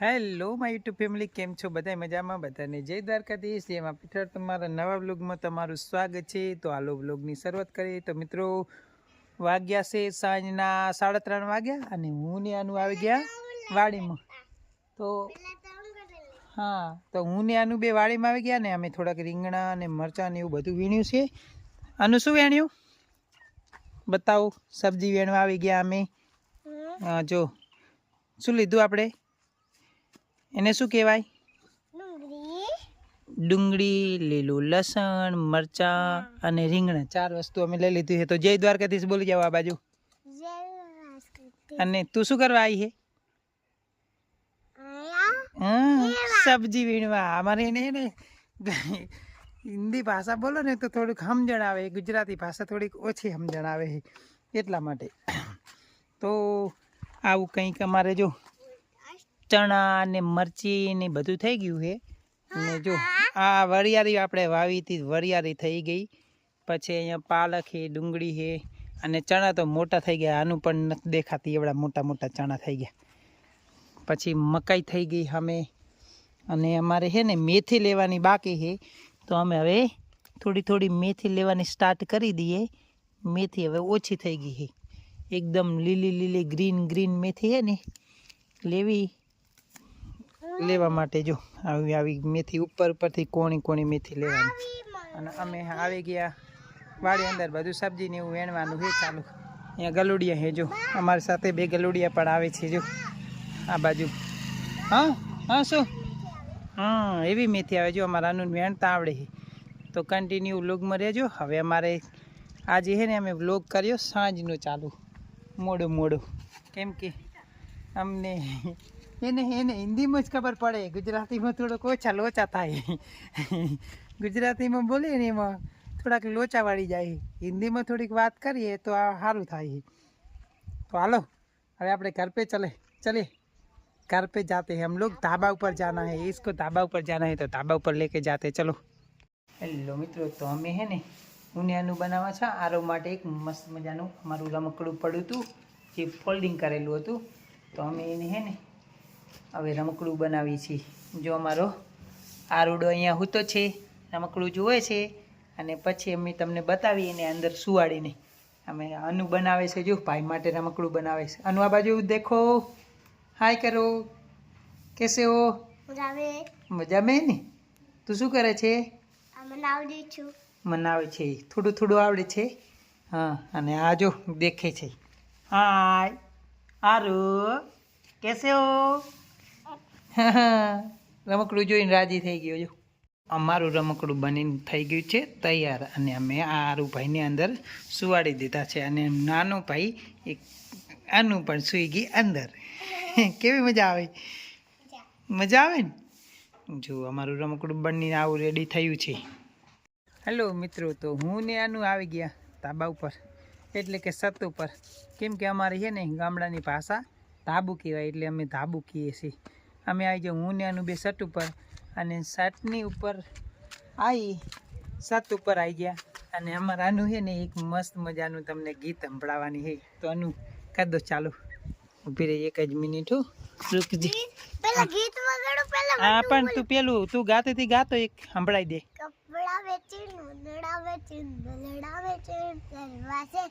Hello my YouTube family કેમ છો બધા? મજામાં બધાને? જય દ્વારકાધીશ જેમાં પીઠર તમારા નવા બ્લોગમાં તમારું સ્વાગત છે. તો આલો બ્લોગની શરૂઆત કરીએ. તો મિત્રો વાગ્યા છે સાંજના સાડા ત્રણ વાગ્યા અને હું ને આનું આવી ગયા વાડીમાં. તો હા તો હું ને આનું બે વાડીમાં આવી ગયા ને અમે થોડાક રીંગણા અને મરચાં ને એવું બધું વીણ્યું છે. આનું શું વેણ્યું? બતાવો સબ્જી વેણવા આવી ગયા અમે. જો શું લીધું આપણે? એને શું કહેવાય? ડુંગળી. લીલું લસણ મરચાં અને રીંગણા. ચાર વસ્તુ અમે લઈ લીધી છે. તો જય દ્વારકાધીશ બોલી જાવ આ બાજુ. અને તું શું કરવા આવી છે? સબ્જી વીણવા. અમારે એને ને હિન્દી ભાષા બોલો ને તો થોડુંક સમજણ આવે. ગુજરાતી ભાષા થોડીક ઓછી સમજણ આવે એટલા માટે. તો આવું કંઈક અમારે જો ચણા ને મરચી ને બધું થઈ ગયું છે ને જો આ વરિયાળી આપણે વાવી હતી વરિયાળી થઈ ગઈ. પછી અહીંયા પાલક છે ડુંગળી છે અને ચણા તો મોટા થઈ ગયા આનું પણ નથી દેખાતી એવડા મોટા મોટા ચણા થઈ ગયા. પછી મકાઈ થઈ ગઈ અમે. અને અમારે છે ને મેથી લેવાની બાકી છે તો અમે હવે થોડી થોડી મેથી લેવાની સ્ટાર્ટ કરી દઈએ. મેથી હવે ઓછી થઈ ગઈ છે એકદમ લીલી લીલી ગ્રીન ગ્રીન મેથી છે ને લેવી. લેવા માટે જો આવી આવી મેથી ઉપર ઉપરથી કોણી કોણી મેથી લેવાની. અને અમે આવી ગયા વાડી અંદર બધું સબ્જી ને એવું વેણવાનું છે ચાલુ. અહીંયા ગલુડિયા છે જો. અમારી સાથે બે ગલુડિયા પણ આવે છે જો. આ બાજુ. હા? હા, શું? હા, એવી મેથી આવે જો. અમારા અમારાનું વેણતા આવડે છે. તો કન્ટિન્યુ વ્લોગમાં રહેજો. હવે અમારે આજે છે ને અમે વ્લોગ કર્યો સાંજનો ચાલુ. મોડું મોડું. કેમ કે અમને એને એને હિન્દીમાં જ ખબર પડે ગુજરાતીમાં થોડોક ઓછા લોચા થાય ગુજરાતીમાં બોલીએ ને એમાં થોડાક લોચા વાળી જાય હિન્દીમાં થોડીક વાત કરીએ તો આ સારું થાય તો હાલો હવે આપણે घर पे चले चलिए घर पे जाते हैं हम लोग ढाबा ऊपर जाना है इसको ढाबा ऊपर जाना है तो ढाबा ऊपर लेके जाते हैं चलो હેલો મિત્રો તો અમે હે ને ઉનિયાનું બનાવવા છે આરો માટે એક મસ્ત મજાનું અમારું રમકડું પડ્યું હતું જે ફોલ્ડિંગ કરેલું હતું તો અમે એને હે ને હવે રમકડું બનાવીએ છીએ. જો અમારો આરુડો અહીંયા હૂતો છે રમકડું જુએ છે અને પછી અમે તમને બતાવીએ એને અંદર સુવાડીને અમે અનુ બનાવે છે જો ભાઈ માટે રમકડું બનાવે છે. અનુ આ બાજુ દેખો. હાય કરો. કેસે હો? મજા મે ને? તું શું કરે છે. મનાવે છે. થોડું થોડું આવડે છે. હા અને આ જો દેખે છે. હાય. આરુ કેસે હો? રમકડું જોઈને રાજી થઈ ગયો, જો. અમારું રમકડું બનીને થઈ ગયું છે, તૈયાર. અને અમે આ આરુભાઈને અંદર સુવાડી દીધા છે. અને નાનો ભાઈ એક આનું પણ સૂઈ ગઈ અંદર. કેવી મજા આવે? મજા આવે ને? જો, અમારું રમકડું બનીને આવું રેડી થયું છે. હેલો મિત્રો, તો હું ને આનું આવી ગયા ધાબા ઉપર. એટલે કે સત ઉપર. કેમ કે અમારે છે ને ગામડાની ભાષા ધાબુ કહેવાય, એટલે અમે ધાબુ કહીએ છીએ. અમે આવી જાઉં હું ને આનું બે છત ઉપર અને સટની ઉપર આવી છત ઉપર આવી ગયા. અને અમારે આનું છે ને એક મસ્ત મજાનું તમને ગીત સંભળાવવાની છે. તો આનું કરી દો ચાલુ. ઊભી રહી એક જ મિનિટ હું. રૂકજી. હા પણ તું પેલું તું ગાતી હતી ગાતો એક સંભળાઈ દે. કપડા વેચીને ઉંદડા વેચીને દલડા વેચીને દરવાજે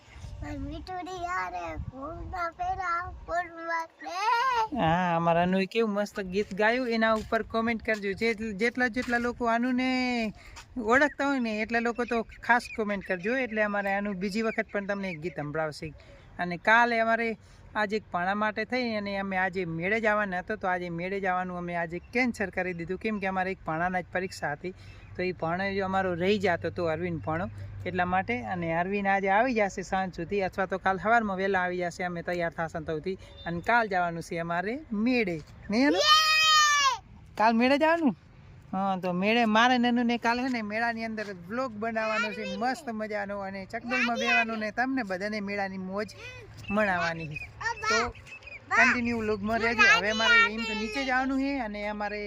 હા, અમારા આનું કેવું મસ્ત ગીત ગાયું. એના ઉપર કોમેન્ટ કરજો. જેટલા જેટલા લોકો આનું ને ઓળખતા હોય ને એટલા લોકો તો ખાસ કોમેન્ટ કરજો એટલે અમારે આનું બીજી વખત પણ તમને ગીત સંભળાવશે. અને કાલે અમારે આજે પાણા માટે થઈ અને અમે આજે મેળે જવાના હતો. તો આજે મેળે જવાનું અમે આજે કેન્સલ કરી દીધું. કેમ કે અમારે એક પાણાના જ પરીક્ષા હતી. તો એ પાણો જો અમારો રહી જતો હતો અરવિંદ ભણો. એટલા માટે અને અરવિંદ આજે આવી જશે સાંજ સુધી અથવા તો કાલ સવારમાં વહેલા આવી જશે. અમે તૈયાર થશે તોથી. અને કાલ જવાનું છે અમારે મેળે. નહીં કાલ મેળે જવાનું? હા, તો મેળે મારે નનું ને કાલ ને મેળાની અંદર બ્લોગ બનાવવાનો છે. મસ્ત મજાનો અને ચકડોળમાં બેવાનું ને તમને બધાને મેળાની મોજ મણાવવાની તો કન્ટિન્યુ લુકમાં રહેજો. હવે અમારે એમ તો નીચે જવાનું છે અને અમારે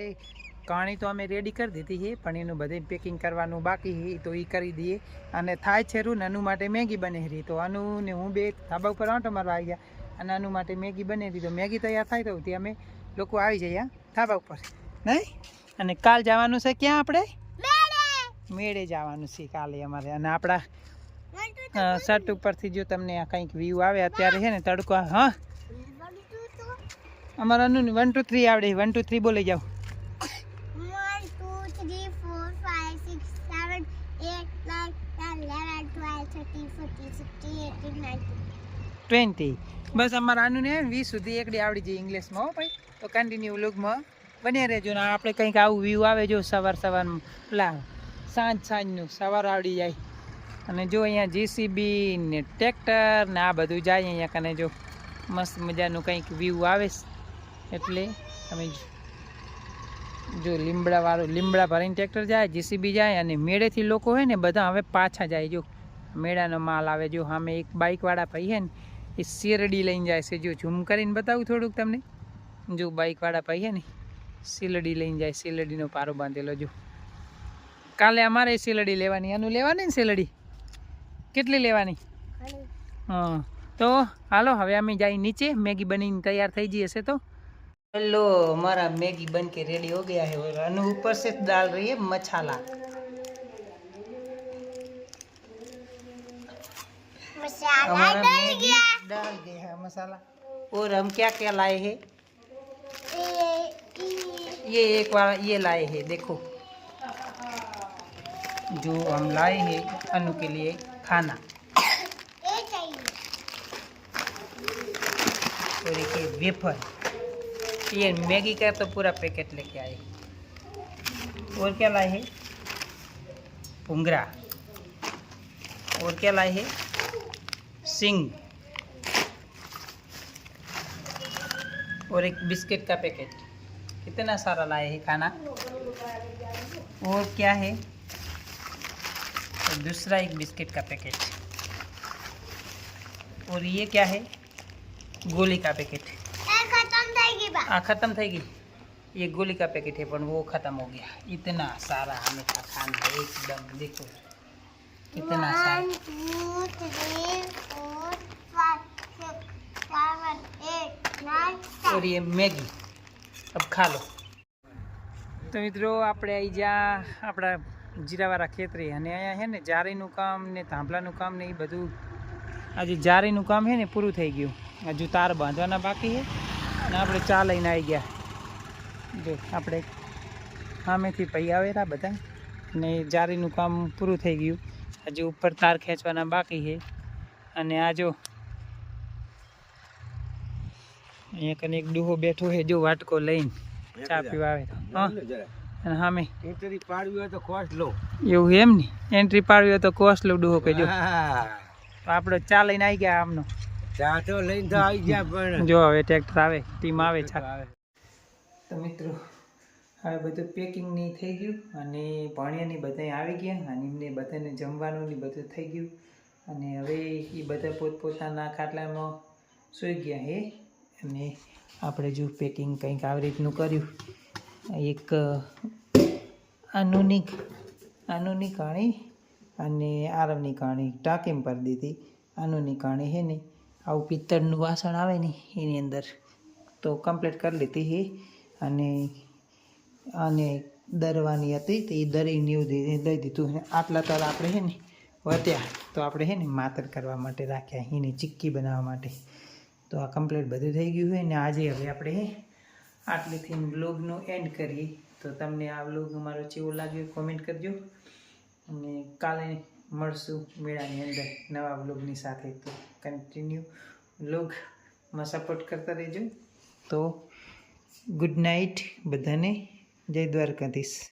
કહાણી તો અમે રેડી કરી દીધી છે પણ એનું બધે પેકિંગ કરવાનું બાકી છે તો એ કરી દઈએ. અને થાય છે રૂ નાનું માટે મેગી બને રહી તો આનું ને હું બે ધાબા ઉપર આંટો મારવા આવી ગયા. અને આનું માટે મેગી બને રહી તો મેગી તૈયાર થાય તો ત્યાં અમે લોકો આવી જઈએ ધાબા ઉપર. નહીં? અને કાલ જવાનું છે ક્યાં આપણે? મેળે. જવાનું છે કાલે અમારે. અને આપણા વન ટુ અ, છત ઉપરથી જો તમને આ કંઈક વ્યૂ આવે અત્યારે છે ને તડકો હા. અનુ અમારાનું વન ટુ થ્રી આવડે વન ટુ થ્રી બોલી જાઓ. ટ્વેન્ટી બસ અમારા આનું ને વીસ સુધી એકડી આવડી જાય ઇંગ્લિશમાં હો ભાઈ. તો કન્ટિન્યુ લુકમાં બને રહેજો ને આપણે કંઈક આવું વ્યૂ આવે જો સવાર સવારમાં પેલા સાંજ સાંજનું સવાર આવડી જાય. અને જો અહીંયા જીસીબી ને ટ્રેક્ટર ને આ બધું જાય અહીંયા કને જો મસ્ત મજાનું કંઈક વ્યૂ આવે એટલે તમે જો- લીમડાવાળું લીમડા ભરીને ટ્રેક્ટર જાય જીસીબી જાય અને મેળેથી લોકો હોય ને બધા હવે પાછા જાય જો. મેળાનો માલ આવે જો, સામે એક બાઇકવાળા ભાઈ છે ને એ શેરડી લઈને જાય છે. જો ઝૂમ કરીને બતાવું થોડુંક તમને. જો બાઇકવાળા ભાઈ ને શેરડી લઈને જાય શેરડીનો પારો બાંધેલો. જો કાલે અમારે શેરડી લેવાની આનું લેવાની ને શેરડી? કેટલી લેવાની? હા તો હાલો હવે અમે જઈ નીચે. મેગી બનીને તૈયાર થઈ જઈએ છે તો. હેલો મારા મેગી બન કે રેડી હો ગયા હે અને ઉપર સે દાલ રહી હે મસાલા મસાલા डल गया है मसाला। और हम क्या क्या लाए हैं? ये एक बार ये लाए हैं, देखो। जो हम लाए हैं अनु के लिए खाना। और एक ये वेफर। ये मैगी का तो पूरा पैकेट लेके आए और क्या लाए हैं? भुंगरा। और क्या लाए हैं? सिंग। और एक बिस्किट का पैकेट। कितना सारा लाए है खाना? और क्या है? और दूसरा एक बिस्किट का पैकेट। और ये क्या है? गोली का पैकेट। ख़त्म थेगी ये। गोली का पैकेट है, पर वो ख़त्म हो गया। इतना सारा हमें था खाना है एकदम देखो। कितना सारा। और ये मैगी अब खा लो તો મિત્રો, આપણે અહીં જ્યાં આપણા જીરાવાળા ખેતરે અને અહીંયા છે ને, જારીનું કામ ને થાંભલાનું કામ ને એ બધું આજે જારીનું કામ છે ને પૂરું થઈ ગયું. હજુ તાર બાંધવાના બાકી છે અને આપણે ચા લઈને આવી ગયા. જો, આપણે સામેથી ભાઈ આવેલા બધા અને જારીનું કામ પૂરું થઈ ગયું. હજુ ઉપર તાર ખેંચવાના બાકી છે અને આ જો અહીંયા કને એક ડૂહો બેઠો છે જો વાટકો લઈને ચા પીવા આવે તો. હા. સામે એન્ટ્રી પાડવી હોય તો કોસ્ટ લો. એવું એમ ને? એન્ટ્રી પાડવી હોય તો કોસ્ટ લો ડૂહો કહેજો હા. તો આપણે ચા લઈને આવી ગયા આમનો. ચા તો લઈને તો આવી ગયા પણ. જો હવે ટ્રેક્ટર આવે ટીમ આવે ચા. તો મિત્રો હવે બધું પેકિંગની થઈ ગયું અને ભણિયાની બધા આવી ગયા અને એમને બધાને જમવાનું ને બધું થઈ ગયું. અને હવે એ બધા પોતપોતાના ખાટલામાં સૂઈ ગયા હે. અને આપણે જો પેકિંગ કંઈક આવી રીતનું કર્યું, એક આનુની આનુની કાણી અને આરવની કાણી ટાંકીમ પર દીધી. આનુની કાણી હે ને, આવું પિત્તળનું વાસણ આવે ને એની અંદર, તો કમ્પ્લીટ કરી લીધી હે. અને અને દરવાની હતી તે દરીને એવું દઈ દીધું આટલા તર આપણે હે ને, વધ્યા. તો આપણે હે ને, માતર કરવા માટે રાખ્યા એની ચીક્કી બનાવવા માટે. તો આ કમ્પ્લીટ બધું થઈ ગયું હોય ને આજે હવે આપણે આટલીથી બ્લોગનું એન્ડ કરીએ. તો તમને આ બ્લોગ અમારો ચેવો લાગ્યો કોમેન્ટ કરજો. અને કાલે મળશું મેળાની અંદર નવા બ્લોગની સાથે. તો કન્ટિન્યુ બ્લોગમાં સપોર્ટ કરતા રહેજો. તો ગુડ નાઇટ બધાને. જય દ્વારકાધીશ.